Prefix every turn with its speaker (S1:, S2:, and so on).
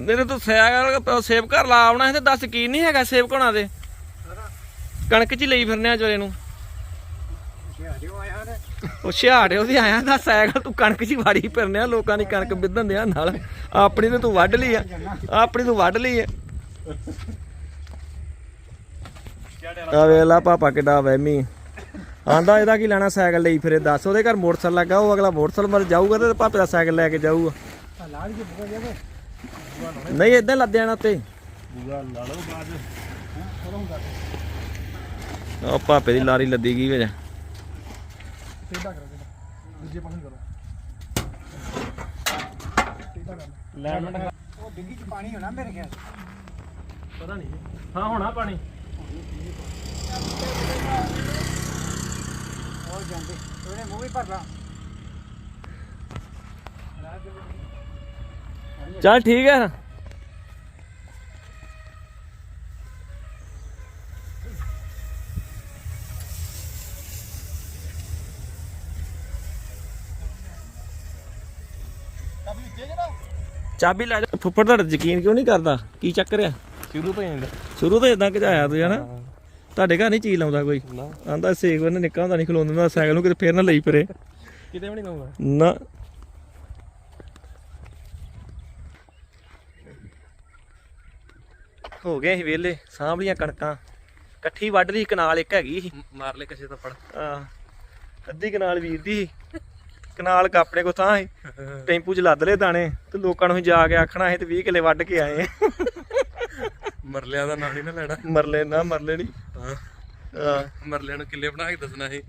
S1: ਮੇਰੇ ਤੋਂ ਸਾਈਕਲ ਸੇਬ ਘਰ ਲਾ ਆਉਣਾ ਤੇ ਦੱਸ ਕੀ ਨਹੀਂ ਹੈਗਾ ਸੇਬ ਘਣਾ ਦੇ। ਕਣਕ ਚ ਲਈ ਫਿਰਨੇ ਆ ਚੋਰੇ ਨੂੰ। ਉਹ ਛਿਆੜੇ ਉਹਦੀ ਆਇਆ ਦਾ ਸਾਈਕਲ ਤੂੰ ਕਣਕ ਚ ਵਾੜੀ ਫਿਰਨੇ ਆ, ਲੋਕਾਂ ਦੀ ਕਣਕ ਵਿਧਣ ਦਿਆਂ ਨਾਲ। ਆਪਣੀ ਤੇ ਤੂੰ ਵੱਢ ਲਈ ਆ, ਆਪਣੀ ਤੂੰ ਵੱਢ ਲਈ ਆ। ਆ ਵੇਖ ਪਾਪਾ ਕਿੱਡਾ ਵਹਿਮੀ। ਆਂਦਾ ਇਹਦਾ ਕੀ ਲੈਣਾ ਸਾਈਕਲ ਲਈ ਫਿਰੇ, ਦੱਸ ਉਹਦੇ ਘਰ ਮੋਟਰਸਾਈਕਲ ਲੱਗਾ, ਉਹ ਅਗਲਾ ਮੋਟਰਸਾਈਕਲ ਮਰ ਜਾਊਗਾ ਤੇ ਪਾਪੇ ਦਾ ਸਾਈਕਲ ਲੈ ਕੇ ਜਾਊਗਾ।
S2: ਆ ਲਾਲ ਬੁਗਾ ਜਾਵੇ
S1: ਨਹੀਂ ਇਦਾਂ ਲੱਦ ਜਾਣਾ ਤੇ
S3: ਲਾ ਲਓ ਬਾਅਦ।
S1: ਉਹ ਪਾਪੇ ਦੀ ਲਾਰੀ ਲੱਦੀ ਗਈ ਵੇ।
S2: ਸਿੱਧਾ ਕਰੋ ਸਿੱਧਾ ਦੂਜੇ ਪਾਸੇ ਕਰੋ। ਸਿੱਧਾ ਕਰ
S3: ਲੈ ਮਿੰਟ
S2: ਉਹ ਡਿੱਗੀ ਚ ਪਾਣੀ ਹੋਣਾ ਮੇਰੇ ਖਿਆਲ
S3: ਪਤਾ ਨਹੀਂ। ਹਾਂ ਹੋਣਾ ਪਾਣੀ।
S2: ਉਹ ਜਾਂਦੇ। ਉਹਨੇ ਮੂੰਹ ਵੀ ਭਰ ਲਾ।
S1: ਚੱਲ ਠੀਕ ਹੈ ਚਾਬੀ ਲੈ ਜਾ। ਫੁੱਫੜ ਤੁਹਾਡਾ ਯਕੀਨ ਕਿਉਂ ਨਹੀਂ ਕਰਦਾ? ਕੀ ਚੱਕਰ ਆ?
S3: ਸ਼ੁਰੂ ਤੋਂ ਹੀ
S1: ਸ਼ੁਰੂ ਤੋਂ ਇਦਾਂ ਘਜਾਇਆ ਤੂੰ ਹਨਾ? ਤੁਹਾਡੇ ਘਰ ਨਹੀਂ ਚੀਜ਼ ਲਾਉਂਦਾ ਕੋਈ? ਆਂਦਾ ਸੇਕ ਉਹਨੇ ਨਿੱਕਾ ਹੁੰਦਾ ਨਹੀਂ ਖਲੋਂਦਾ ਸਾਈਕਲ ਨੂੰ ਕਿਤੇ ਫੇਰ ਨਾ ਲਈ ਫਿਰੇ।
S3: ਕਿਤੇ ਵੀ ਨਹੀਂ ਲਾਉਂਦਾ।
S1: ਨਾ। ਹੋ ਗਏ ਸੀ ਵੇਲੇ ਸਾਂਭ ਲੀਆਂ ਕਣਕਾਂ। ਇਕੱਠੀ ਵੱਢ ਲਈ ਕਨਾਲ ਇੱਕ ਹੈਗੀ ਸੀ।
S3: ਮਾਰ ਲੈ ਕਿਸੇ ਥੱਪੜ
S1: ਆ ਅੱਧੀ ਕਨਾਲ ਵੀਰ ਦੀ ਸੀ। ਕਨਾਲ ਕਾਪੜੇ ਕੋ ਥਾਂ ਸੀ। ਟੈਂਪੂ ਚ ਲੱਦ ਲਏ ਦਾਣੇ ਤੇ ਲੋਕਾਂ ਨੂੰ ਜਾ ਕੇ ਆਖਣਾ ਸੀ ਤੇ 20 ਕਿੱਲੇ ਵੱਢ ਕੇ ਆਏ।
S3: ਮਰਲਿਆਂ ਦਾ ਨਾਂ ਨਹੀਂ ਨਾ ਲੈਣਾ।
S1: ਮਰਲੇ ਨਾ ਮਰਲੇ ਨਹੀਂ
S3: ਹਾਂ। ਮਰਲਿਆਂ ਨੂੰ ਕਿੱਲੇ ਬਣਾ ਕੇ ਦੱਸਣਾ ਸੀ।